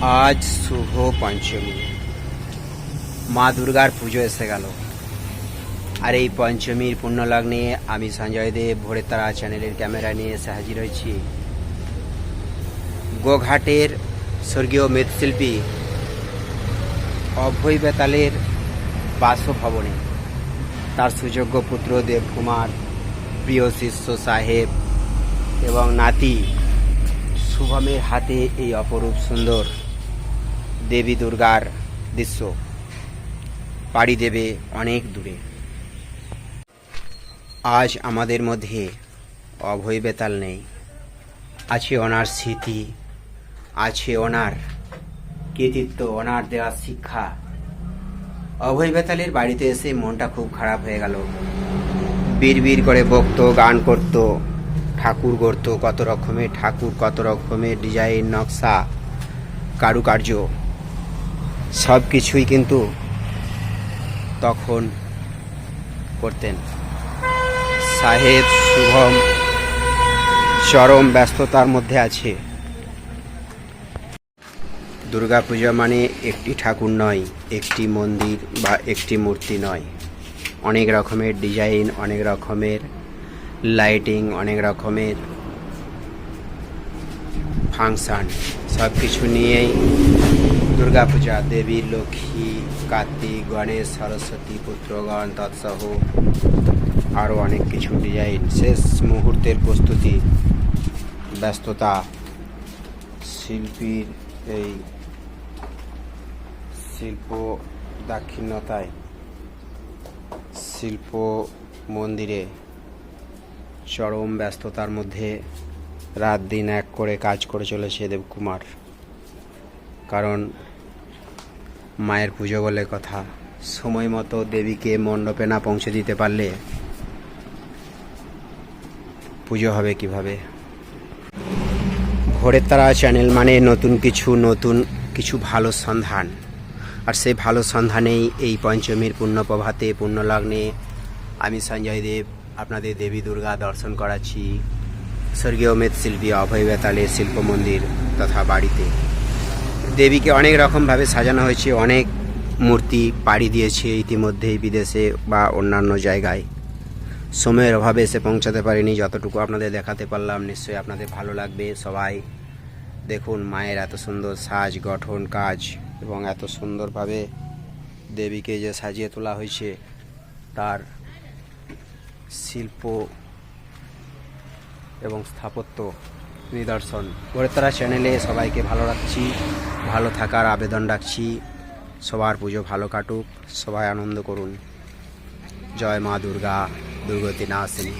আজ শুভ পঞ্চমী। মা দুর্গার পুজো এসে গেল। আর এই পঞ্চমীর পুণ্যলগ্নে আমি সঞ্জয় দেব ভোরের তারা চ্যানেলের ক্যামেরা নিয়ে এসে হাজির হয়েছি। গোঘাটের স্বর্গীয় মৃৎশিল্পী অভয় বেতালের বাসভবনে তার সুযোগ্য পুত্র দেবকুমার, প্রিয় শিষ্য সাহেব এবং নাতি শুভমের হাতে এই অপরূপ সুন্দর দেবী দুর্গার দৃশ্য। পাড়ি দেবে অনেক দূরে। আজ আমাদের মধ্যে অভয় বেতাল নেই। আছে ওনার স্মৃতি, আছে ওনার কৃতিত্ব ওনার দেওয়া শিক্ষা। অভয় বেতালের বাড়িতে এসে মনটা খুব খারাপ হয়ে গেল। বীর করে বকতো, গান করতো, ঠাকুর গড়ত, কত রকমের ঠাকুর, কত রকমের ডিজাইন, নকশা, কারুকার্য। সব কিছুই কিন্তু তখন করতেন। সাহেব শুভম চরম ব্যস্ততার মধ্যে আছে। দুর্গাপূজা মানে একটি ঠাকুর নয়, একটি মন্দির বা একটি মূর্তি নয়। অনেক রকমের ডিজাইন, অনেক রকমের লাইটিং, অনেক রকমের ফাংশন সব কিছু নিয়েই দুর্গাপূজা, দেবী, লক্ষ্মী, কার্তিক, গণেশ, সরস্বতী, পুত্রগণ, তৎসহ আরও অনেক কিছু ডিজাইন। শেষ মুহূর্তের প্রস্তুতি, ব্যস্ততা, শিল্পীর এই শিল্প দাক্ষিণ্যতায় শিল্প মন্দিরে চরম ব্যস্ততার মধ্যে রাত দিন এক করে কাজ করে চলেছে দেবকুমার কারণ মায়ের পুজো বলে কথা। সময় মতো দেবীকে মণ্ডপে না পৌঁছে দিতে পারলে পুজো হবে কীভাবে? ভোরের তারা চ্যানেল মানে নতুন কিছু নতুন কিছু ভালো সন্ধান। আর সেই ভালো সন্ধানেই এই পঞ্চমীর পুণ্যপ্রভাতে, পুণ্যলগ্নে আমি সঞ্জয় দেব, আপনাদের দেবী দুর্গা দর্শন করাচ্ছি। স্বর্গীয় মৃৎশিল্পী অভয় বেতালের শিল্প মন্দির তথা বাড়িতে। দেবীকে অনেক রকমভাবে সাজানো হয়েছে, অনেক মূর্তি পাড়ি দিয়েছে ইতিমধ্যেই বিদেশে বা অন্যান্য জায়গায়। সময়ের অভাবে এসে পৌঁছাতে পারিনি, যতটুকু আপনাদের দেখাতে পারলাম, নিশ্চয়ই আপনাদের ভালো লাগবে। সবাই দেখুন মায়ের এত সুন্দর সাজ, গঠন, কাজ এবং এত সুন্দরভাবে দেবীকে যে সাজিয়ে তোলা হয়েছে, তার শিল্প এবং স্থাপত্য নিদর্শন। তারা চ্যানেলে সবাইকে ভালো রাখছি, ভালো থাকার আবেদন রাখছি। সবার পুজো ভালো কাটুক, সবাই আনন্দ করুন। জয় মা দুর্গা দুর্গতি নাসিনী